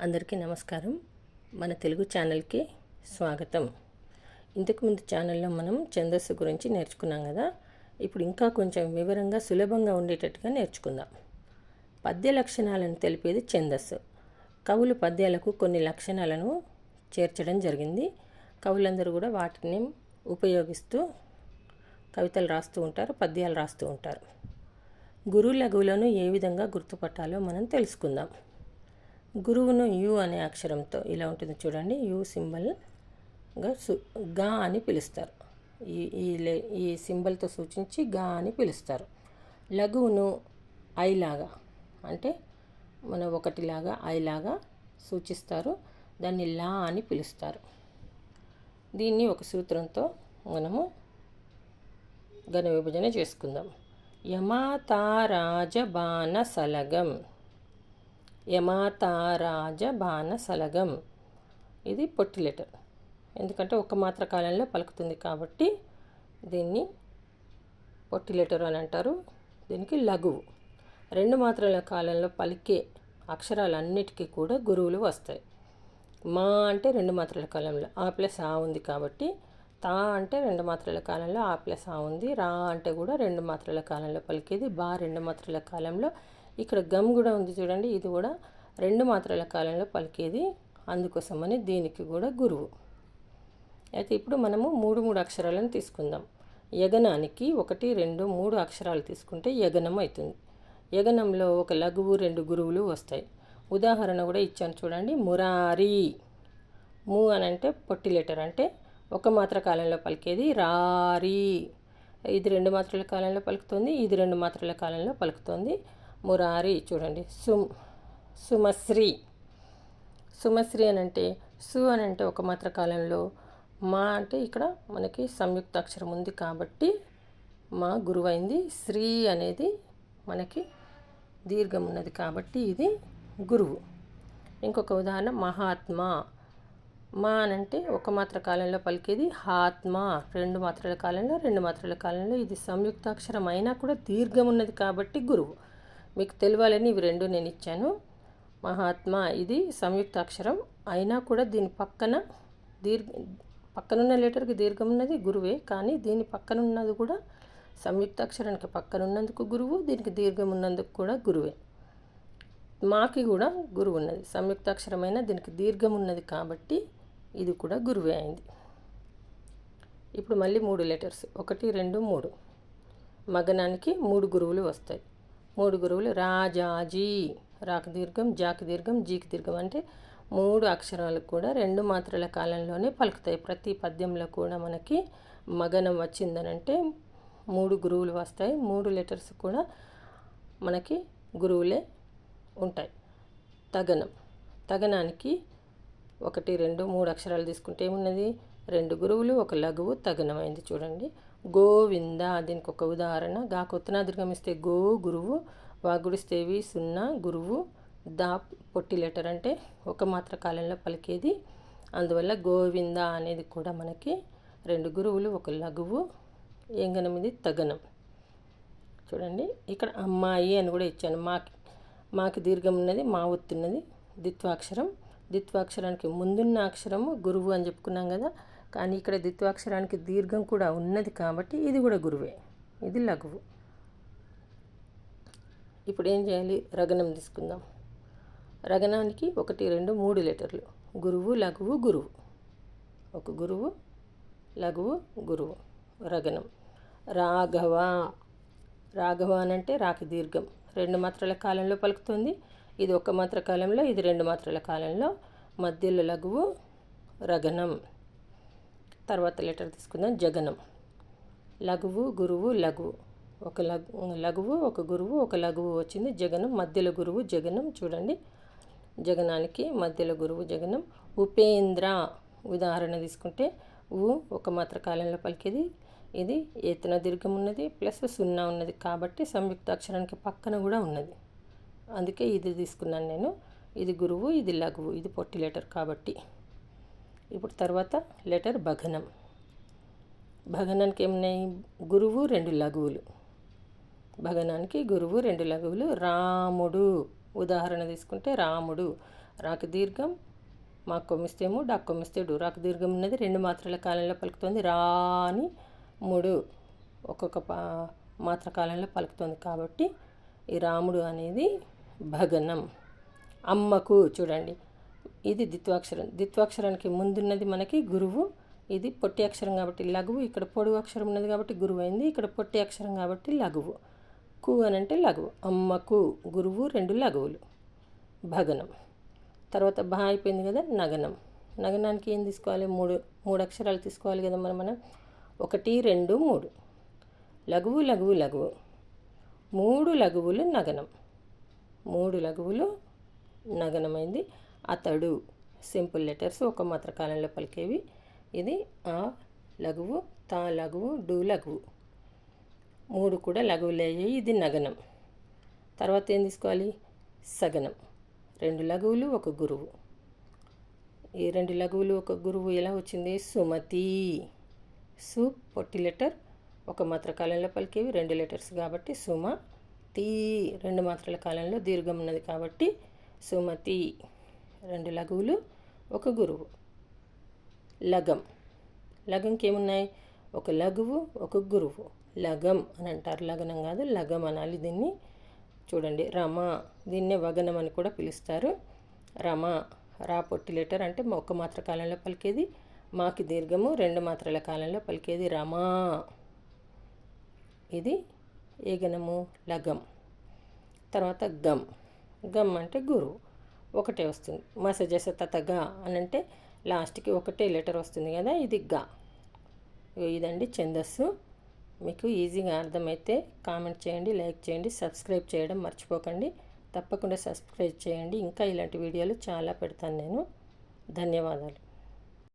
అందరికీ నమస్కారం. మన తెలుగు ఛానల్కి స్వాగతం. ఇంతకుముందు ఛానల్లో మనం ఛందస్సు గురించి నేర్చుకున్నాం కదా. ఇప్పుడు ఇంకా కొంచెం వివరంగా సులభంగా ఉండేటట్టుగా నేర్చుకుందాం. పద్య లక్షణాలను తెలిపేది ఛందస్సు. కవులు పద్యాలకు కొన్ని లక్షణాలను చేర్చడం జరిగింది. కవులందరూ కూడా వాటిని ఉపయోగిస్తూ కవితలు రాస్తూ ఉంటారు పద్యాలు రాస్తూ ఉంటారు. గురు లఘువులను ఏ విధంగా గుర్తుపట్టాలో మనం తెలుసుకుందాం. గురువును యు అనే అక్షరంతో ఇలా ఉంటుంది చూడండి. యు సింబల్గా సు గా అని పిలుస్తారు. ఈ ఈ లే ఈ సింబల్తో సూచించి గా అని పిలుస్తారు. లఘువును ఐలాగా అంటే మన ఒకటిలాగా ఐలాగా సూచిస్తారు. దాన్ని లా అని పిలుస్తారు. దీన్ని ఒక సూత్రంతో మనము ఘన విభజన చేసుకుందాం. యమాతారాజబాణ సలగం యమాతారాజ బాణ సలగం ఇది పొట్టి లెటర్. ఎందుకంటే ఒక మాత్ర కాలంలో పలుకుతుంది కాబట్టి దీన్ని పొట్టి లెటర్ అని అంటారు. దీనికి లఘువు. రెండు మాత్రల కాలంలో పలికే అక్షరాలన్నిటికీ కూడా గురువులు వస్తాయి. మా అంటే రెండు మాత్రల కాలంలో. ఆ ప్లస్ ఆ ఉంది కాబట్టి తా అంటే రెండు మాత్రల కాలంలో ఆ ప్లస్ ఆ ఉంది. రా అంటే కూడా రెండు మాత్రల కాలంలో పలికేది. బా రెండు మాత్రల కాలంలో ఇక్కడ గమ్ కూడా ఉంది చూడండి ఇది కూడా రెండు మాత్రల కాలంలో పలికేది. అందుకోసమని దీనికి కూడా గురువు. అయితే ఇప్పుడు మనము మూడు మూడు అక్షరాలను తీసుకుందాం. యగనానికి ఒకటి రెండు మూడు అక్షరాలు తీసుకుంటే యగనం అవుతుంది. యగనంలో ఒక లఘువు రెండు గురువులు వస్తాయి. ఉదాహరణ కూడా ఇచ్చాను చూడండి మురారి. ము అని అంటే పొట్టి లెటర్ అంటే ఒక మాత్ర కాలంలో పలికేది రారీ. ఇది రెండు మాత్రల కాలంలో పలుకుతుంది ఇది రెండు మాత్రల కాలంలో పలుకుతుంది. మురారి చూడండి. సుమ్ సుమశ్రీ. సుమశ్రీ అని అంటే సు అని అంటే ఒక మాత్ర కాలంలో మా అంటే ఇక్కడ మనకి సంయుక్త అక్షరం ఉంది కాబట్టి మా గురువైంది శ్రీ అనేది మనకి దీర్ఘం ఉన్నది కాబట్టి ఇది గురువు. ఇంకొక ఉదాహరణ మహాత్మా. మా అనంటే ఒక మాత్ర కాలంలో పలికేది హాత్మ. రెండు మాత్రల కాలంలో రెండు మాత్రల కాలంలో ఇది సంయుక్తాక్షరం అయినా కూడా దీర్ఘం ఉన్నది కాబట్టి గురువు. మీకు తెలియాలని ఇవి రెండు నేను ఇచ్చాను. మహాత్మా ఇది సంయుక్తాక్షరం అయినా కూడా దీని పక్కన దీర్ఘ పక్కనున్న లెటర్కి దీర్ఘం ఉన్నది గురువే కానీ దీని పక్కనున్నది కూడా సంయుక్తాక్షరానికి అక్షరానికి పక్కనున్నందుకు గురువు దీనికి దీర్ఘం ఉన్నందుకు కూడా గురువే. మాకి కూడా గురువు ఉన్నది సంయుక్తాక్షరమైన దీనికి దీర్ఘం ఉన్నది కాబట్టి ఇది కూడా గురువే అయింది. ఇప్పుడు మళ్ళీ మూడు లెటర్స్. ఒకటి రెండు మూడు. మగనానికి మూడు గురువులు వస్తాయి. మూడు గురువులు రాజాజీ రాక దీర్ఘం జాకి దీర్ఘం జీకి దీర్ఘం అంటే మూడు అక్షరాలకు కూడా రెండు మాత్రల కాలంలోనే పలుకుతాయి. ప్రతి పద్యంలో కూడా మనకి మగనం వచ్చిందనంటే మూడు గురువులు వస్తాయి. మూడు లెటర్స్ కూడా మనకి గురువులే ఉంటాయి. తగనం. తగనానికి ఒకటి రెండు మూడు అక్షరాలు తీసుకుంటే ఏమున్నది? రెండు గురువులు ఒక లఘువు తగనమైంది చూడండి. గోవింద దీనికి ఒక ఉదాహరణ. గా కొత్తనాదీర్ఘం ఇస్తే గో గురువు వాగుడిస్తేవి సున్నా గురువు దా పొట్టి లెటర్ అంటే ఒక మాత్ర కాలంలో పలికేది. అందువల్ల గోవింద అనేది కూడా మనకి రెండు గురువులు ఒక లఘువు ఏంగనం ఇది తగనం. చూడండి ఇక్కడ అమ్మాయి అని కూడా ఇచ్చాను. మాకి మాకి దీర్ఘం ఉన్నది మా ఒత్తున్నది ద్విత్వాక్షరం. ద్విత్వాక్షరానికి ముందున్న అక్షరము గురువు అని చెప్పుకున్నాం కదా కానీ ఇక్కడ ద్విత్వాక్షరానికి దీర్ఘం కూడా ఉన్నది కాబట్టి ఇది కూడా గురువే. ఇది లఘువు. ఇప్పుడు ఏం చేయాలి? రగనం తీసుకుందాం. రగనానికి ఒకటి రెండు మూడు లెటర్లు. గురువు లఘువు గురువు. ఒక గురువు లఘువు గురువు. రగనం. రాఘవ. రాఘవ అని అంటే రాకి దీర్ఘం. రెండు మాత్రల కాలంలో పలుకుతుంది. ఇది ఒక మాత్ర కాలంలో ఇది రెండు మాత్రల కాలంలో. మధ్యలో లఘువు రగనం. తర్వాత లెటర్ తీసుకుందాం. జగనం. లఘువు గురువు లఘువు ఒక లఘు లఘువు ఒక గురువు ఒక లఘువు వచ్చింది. జగనం మధ్యలో గురువు జగనం. చూడండి. జగనానికి మధ్యలో గురువు జగనం. ఉపేంద్ర. ఉదాహరణ తీసుకుంటే ఉ ఒక మాత్ర కాలంలో పలికేది. ఇది ఏతన దీర్ఘం ఉన్నది ప్లస్ సున్నా ఉన్నది కాబట్టి సంయుక్త అక్షరానికి పక్కన కూడా ఉన్నది. అందుకే ఇది తీసుకున్నాను నేను. ఇది గురువు ఇది లఘువు ఇది పొట్టి లెటర్ కాబట్టి. ఇప్పుడు తర్వాత లెటర్ భగనం. భగనానికి ఏమున్నాయి గురువు రెండు లఘువులు. భగనానికి గురువు రెండు లఘువులు. రాముడు. ఉదాహరణ తీసుకుంటే రాముడు. రాకు దీర్ఘం మా కొమ్మిస్తేమో డాక్ కొమ్మిస్తేడు. రాకు దీర్ఘం ఉన్నది రెండు మాత్రల కాలంలో పలుకుతుంది. రా అని మూడు ఒక్కొక్క మాత్ర కాలంలో పలుకుతుంది కాబట్టి ఈ రాముడు అనేది భగనం. అమ్మకు చూడండి. ఇది ద్విత్వాక్షరం. ద్విత్వాక్షరానికి ముందున్నది మనకి గురువు. ఇది పొట్టి అక్షరం కాబట్టి లఘువు. ఇక్కడ పొడుగు అక్షరం ఉన్నది కాబట్టి గురువు అయింది ఇక్కడ పొట్టి అక్షరం కాబట్టి లఘువు. కు అని అంటే లఘువు. అమ్మకు గురువు రెండు లఘువులు. భగనం. తర్వాత బా అయిపోయింది కదా నగనం. నగనానికి ఏం తీసుకోవాలి? మూడు మూడు అక్షరాలు తీసుకోవాలి కదా మనం మనం. ఒకటి రెండు మూడు. లఘువు లఘువు లఘువు. మూడు లఘువులు నగనం. మూడు లఘువులు నగనమైంది. అతడు సింపుల్ లెటర్స్ ఒక మాత్ర కాలంలో పలికేవి. ఇది ఆ లఘువు తా లఘువు డు లఘువు. మూడు కూడా లఘువులయ్యాయి ఇది నగనం. తర్వాత ఏం తీసుకోవాలి? సగనం. రెండు లఘువులు ఒక గురువు. ఈ రెండు లఘువులు ఒక గురువు ఎలా వచ్చింది? సుమతి. సు పొట్టి లెటర్ ఒక మాత్ర కాలంలో పలికేవి. రెండు లెటర్స్ కాబట్టి సుమ తీ రెండు మాత్రల కాలంలో దీర్ఘం ఉన్నది కాబట్టి సుమతి. రెండు లఘువులు ఒక గురువు. లగం. లగంకి ఏమున్నాయి ఒక లఘువు ఒక గురువు. లగం అని అంటారు. లగనం కాదు లగం అనాలి దీన్ని. చూడండి రమ. దీన్నే వగనం అని కూడా పిలుస్తారు. రమ. రా పొట్టి లెటర్ అంటే ఒక మాత్ర కాలంలో పలికేది మాకి దీర్ఘము రెండు మాత్రల కాలంలో పలికేది రమా. ఇది ఏగనము లగం. తర్వాత గమ్ గమ్ అంటే గురువు. ఒకటే వస్తుంది. మసజస తత గా అని అంటే లాస్ట్కి ఒకటే లెటర్ వస్తుంది కదా ఇది గా. ఇదండి ఛందస్సు. మీకు ఈజీగా అర్థమైతే కామెంట్ చేయండి లైక్ చేయండి సబ్స్క్రైబ్ చేయడం మర్చిపోకండి. తప్పకుండా సబ్స్క్రైబ్ చేయండి. ఇంకా ఇలాంటి వీడియోలు చాలా పెడతాను నేను. ధన్యవాదాలు.